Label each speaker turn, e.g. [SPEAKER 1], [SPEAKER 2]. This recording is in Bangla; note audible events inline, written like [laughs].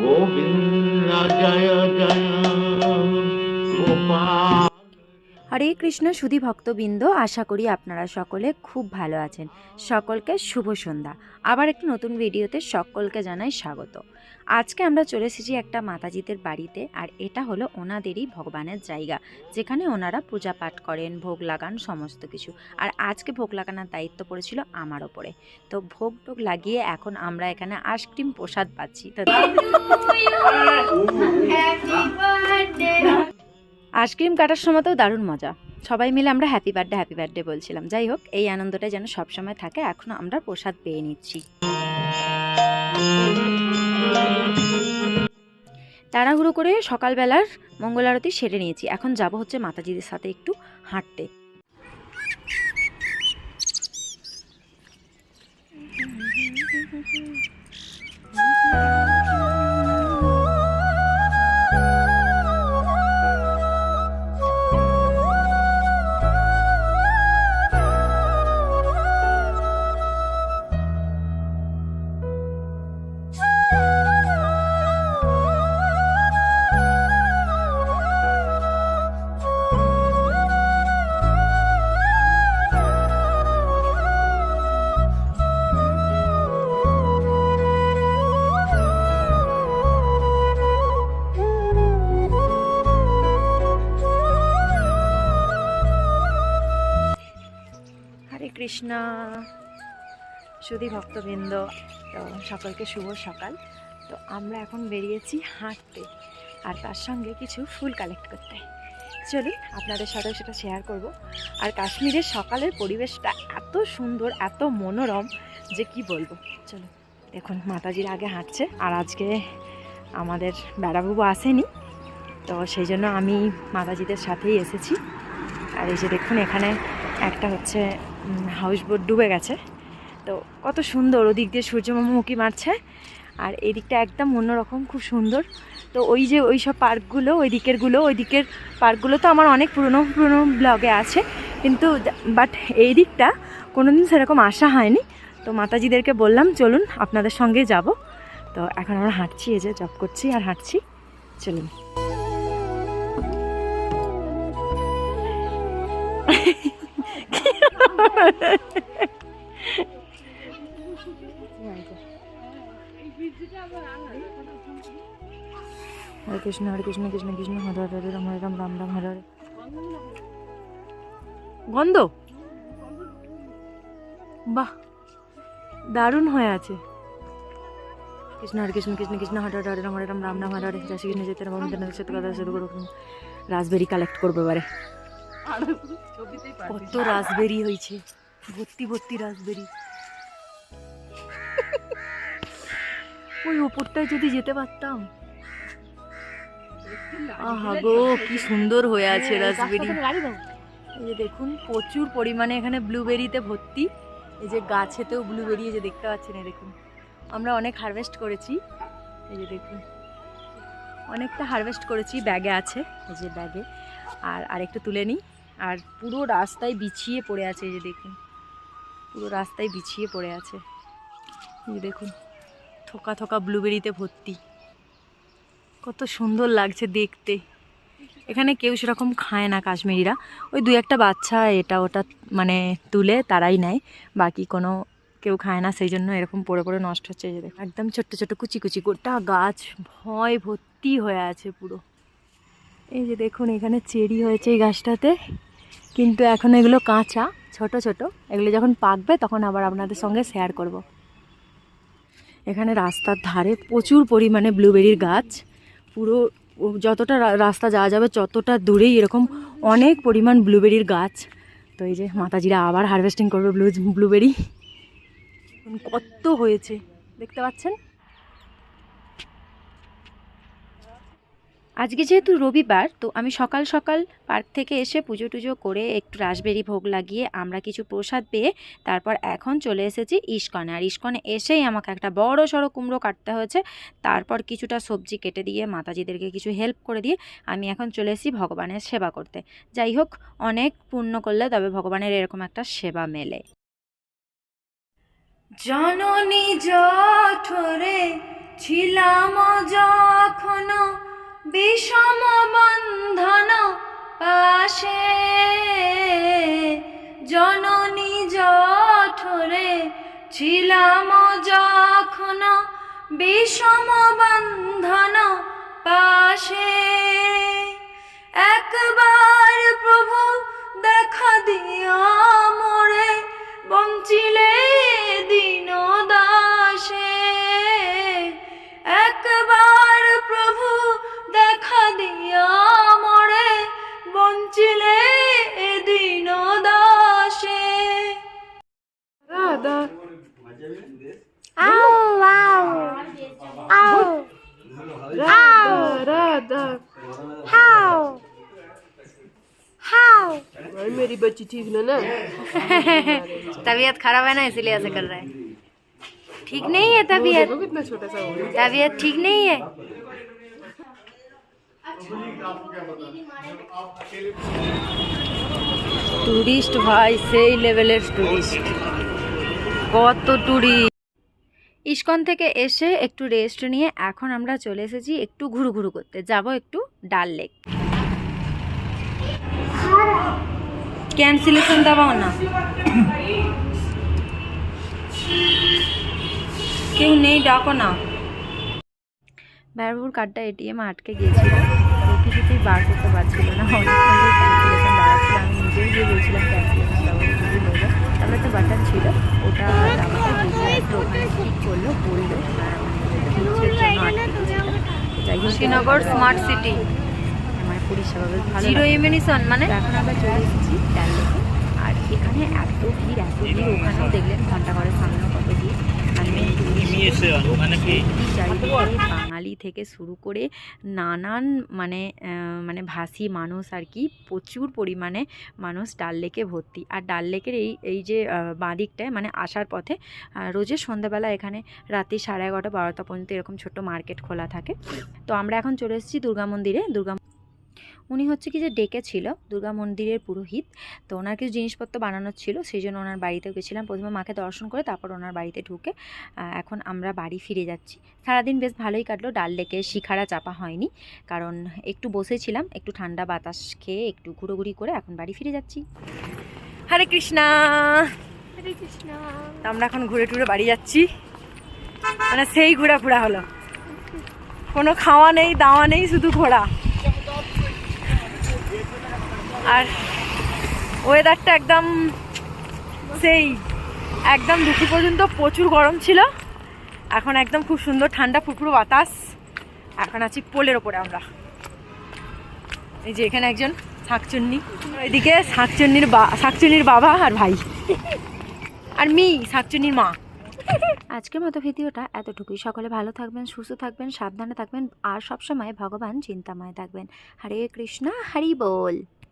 [SPEAKER 1] गोविन्द जय जय गोपाल
[SPEAKER 2] হরে কৃষ্ণ, সুধী ভক্তবৃন্দ, আশা করি আপনারা সকলে খুব ভালো আছেন। সকলকে শুভ সন্ধ্যা। আবার একটি নতুন ভিডিওতে সকলকে জানাই স্বাগত। আজকে আমরা চলে এসেছি একটা মাতাজিদের বাড়িতে, আর এটা হলো ওনাদেরই ভগবানের জায়গা, যেখানে ওনারা পূজা পাঠ করেন, ভোগ লাগান, সমস্ত কিছু। আর আজকে ভোগ লাগানোর দায়িত্ব পড়েছিল আমার ওপরে। তো ভোগ টোগ লাগিয়ে এখন আমরা এখানে আইসক্রিম প্রসাদ পাচ্ছি। তো আইসক্রিম কাটার সময় তো দারুণ মজা। সবাই মিলে আমরা হ্যাপি বার্থডে হ্যাপি বার্থডে বলছিলাম। যাই হোক, এই আনন্দটা যেন সবসময় থাকে, এখন আমরা প্রসাদ পেয়ে নিচ্ছি। তাড়াহুড়ো করে সকালবেলার মঙ্গল আরতি সেরে নিয়েছি। এখন যাব হচ্ছে মাতাজিদের সাথে একটু হাঁটতে। কৃষ্ণ। সুধী ভক্তবৃন্দ, তো সকলকে শুভ সকাল। তো আমরা এখন বেরিয়েছি হাঁটতে, আর তার সঙ্গে কিছু ফুল কালেক্ট করতে। চলুন, আপনাদের সাথে সেটা শেয়ার করব। আর কাশ্মীরের সকালের পরিবেশটা এত সুন্দর, এত মনোরম, যে কি বলব? চলো দেখুন, মাতাজির আগে হাঁটছে, আর আজকে আমাদের বেড়াবাবু আসেনি। তো সেই জন্য আমি মাতাজিদের সাথেই এসেছি। আর এই যে দেখুন, এখানে একটা হচ্ছে হাউস বোট ডুবে গেছে। তো কত সুন্দর, ওদিক দিয়ে সূর্যমামা উঁকি মারছে, আর এই দিকটা একদম অন্যরকম, খুব সুন্দর। তো ওই যে ওই সব পার্কগুলো, ওই দিকেরগুলো ওই দিকের পার্কগুলো তো আমার অনেক পুরনো পুরনো ব্লগে আছে। কিন্তু বাট এই দিকটা কোনোদিন সেরকম আসা হয়নি। তো মাতাজিদেরকে বললাম, চলুন আপনাদের সঙ্গে যাব। তো এখন আমরা হাঁটছি, এই যে জব করছি আর হাঁটছি। চলুন। হরে কৃষ্ণ হরে কৃষ্ণ কৃষ্ণ কৃষ্ণ, হরে হরে রাম হরে রাম রাম রাম, হরে হরে। গন্ধ? বাহ, দারুণ হয়ে আছে। কৃষ্ণ, হরে কৃষ্ণ কৃষ্ণ কৃষ্ণ, হরে হরে রাম হরে রাম রাম রাম, হরে হরে। রাশি কৃষ্ণ যেতে রাম সাথে কথা শুরু রাসবেরি কালেক্ট করব এবারে। কত রাসবেরি হয়েছে। ভর্তি ভর্তি রাসবেরি। ওই ওপরটায় যদি যেতে পারতাম। আহা গো কি সুন্দর হয়ে আছে রাসবেরি। এই যে দেখুন প্রচুর পরিমাণে এখানে ব্লুবেরিতে ভর্তি। এই যে গাছেতেও ব্লুবেরি এই যে দেখতে পাচ্ছেন এই দেখুন। আমরা অনেক হারভেস্ট করেছি। এই যে দেখুন অনেকটা হারভেস্ট করেছি ব্যাগে আছে। এই যে ব্যাগে। আর আরেকটু তুলে নিই। আর পুরো রাস্তায় বিছিয়ে পড়ে আছে এই যে দেখুন। পুরো রাস্তায় বিছিয়ে পড়ে আছে। দেখুন, থোকা থোকা ব্লুবেরিতে ভর্তি। কত সুন্দর লাগছে দেখতে। এখানে কেউ সেরকম খায় না কাশ্মীরিরা। ওই দু একটা বাচ্চা এটা ওটা মানে তুলে তারাই নেয়। বাকি কোনো কেউ খায় না সেই জন্য এরকম পড়ে পড়ে নষ্ট হচ্ছে এই যে দেখো একদম ছোট্ট ছোট্ট কুচি কুচি গোটা গাছ ভয় ভর্তি হয়ে আছে পুরো। এই যে দেখুন, এখানে চেরি হয়েছে এই গাছটাতে। কিন্তু এখন এগুলো কাঁচা, ছোট ছোট। এগুলো যখন পাকবে তখন আবার আপনাদের সঙ্গে শেয়ার করব। এখানে রাস্তার ধারে প্রচুর পরিমাণে ব্লুবেরির গাছ। পুরো যতটা রাস্তা যাওয়া যাবে ততটা দূরেই এরকম অনেক পরিমাণ ব্লুবেরির গাছ। তো এই যে মাতাজিরা আবার হারভেস্টিং করবে ব্লু ব্লুবেরি কত হয়েছে। দেখতে পাচ্ছেন? আজকে যেহেতু রবিবার, তো আমি সকাল সকাল পার্ক থেকে এসে পুজো টুজো করে একটু রাসবেরি ভোগ লাগিয়ে আমরা কিছু প্রসাদ পেয়ে তারপর এখন চলে এসেছি ইস্কনে। আর ইস্কনে এসেই আমাকে একটা বড় সড়ো কুমড়ো কাটতে হয়েছে। তারপর কিছুটা সবজি কেটে দিয়ে, মাতাজিদেরকে কিছু হেল্প করে দিয়ে আমি এখন চলে এসেছি ভগবানের সেবা করতে। যাই হোক, অনেক পূর্ণ করলে তবে ভগবানের এরকম একটা সেবা মেলে। জননী জঠরে ছিলাম যখন বিষম বন্ধন পাশে জননী জঠরে ছিলাম যখন বিষম বন্ধন পাশে। একবার প্রভু দেখা দিয়া মোরে বঞ্চিলে দিন
[SPEAKER 1] राधा
[SPEAKER 2] হাও हाउ
[SPEAKER 1] भाई मेरी बच्ची ठीक ना ना [laughs]
[SPEAKER 2] तबीयत खराब है ना इसीलिए ऐसे कर रहा है ठीक नहीं है तबीयत
[SPEAKER 1] देखो कितना छोटा सा हो गया
[SPEAKER 2] तबीयत ठीक नहीं है টুরিস্ট ভাই সেই লেভেলের টুরিস্ট কত টুরিস্ট ইস্কন থেকে এসে একটু রেস্ট নিয়ে এখন আমরা চলে এসেছি একটু ঘুরু ঘুরু করতে। যাব একটু ডাল লেক ক্যান্সেলেশন দাবাও না। কেউ নেই, ডাকো না। ব্যয়বহুল কার্ডটা এটিএম আটকে গিয়েছিল। কিছুতেই বার করতে পারছিল না। অনেকক্ষণ ক্যান্সেলেশন দাঁড়াচ্ছিল। আমি নিজেই গিয়ে বলছিলাম ক্যান্সেলেশন একটা বাটার ছিল ওটা দাবাতে ওখানে ঠিক করল বলল শ্রীনগর স্মার্ট সিটি মানে পরিষেবা বেশ ভালো জিরো মানে? এখন আমরা চলে এসেছি ডাল আর এখানে এত ভিড় এত ভিড় ওখানেও দেখলেন ঘণ্টা ঘরের সামনেও কত ভিড় আমি
[SPEAKER 3] মানে কি
[SPEAKER 2] চারিদিকে বাঙালি থেকে শুরু করে নানান মানে মানে ভাষী মানুষ আর কি প্রচুর পরিমাণে মানুষ ডাল লেকে ভর্তি। আর ডাল লেকের এই এই যে আহ, বাঁ দিকটায় মানে আসার পথে রোজের সন্ধ্যাবেলা এখানে রাতে সাড়ে এগারোটা বারোটা পর্যন্ত এরকম ছোট্ট মার্কেট খোলা থাকে। তো আমরা এখন চলে এসেছি দুর্গা মন্দিরে। দুর্গা উনি হচ্ছে কি যে ডেকেছিল দুর্গা মন্দিরের পুরোহিত। তো ওনার কিছু জিনিসপত্র বানানোর ছিল সেই জন্য ওনার বাড়িতে গেছিলাম। প্রথমে মাকে দর্শন করে তারপর ওনার বাড়িতে ঢুকে এখন আমরা বাড়ি ফিরে যাচ্ছি। সারাদিন বেশ ভালোই কাটলো ডাল ডেকে শিখারা চাপা হয়নি। কারণ একটু বসেছিলাম একটু ঠান্ডা বাতাস খেয়ে একটু ঘুরোঘুরি করে এখন বাড়ি ফিরে যাচ্ছি। হরে কৃষ্ণা!
[SPEAKER 1] হরে
[SPEAKER 2] কৃষ্ণ! আমরা এখন ঘুরে টুরে বাড়ি যাচ্ছি। মানে সেই ঘোরা ঘোরা হলো। কোনো খাওয়া নেই দাওয়া নেই শুধু ঘোরা। আর ওয়েদারটা একদম সেই, একদম দুপুর পর্যন্ত প্রচুর গরম ছিল। এখন একদম খুব সুন্দর ঠান্ডা ফুরফুরো বাতাস। এখন আছি পোলের ওপরে আমরা। এই যে এখানে একজন শাকচুন্নি। এদিকে শাকচুন্নির বা, শাকচুন্নির বাবা আর ভাই। আর মি, শাকচুন্নির মা। আজকের মতো ভিডিওটা এতটুকুই। সকলে ভালো থাকবেন, সুস্থ থাকবেন, সাবধানে থাকবেন, আর সবসময় ভগবান চিন্তাময় থাকবেন। হরে কৃষ্ণা, হরি বল।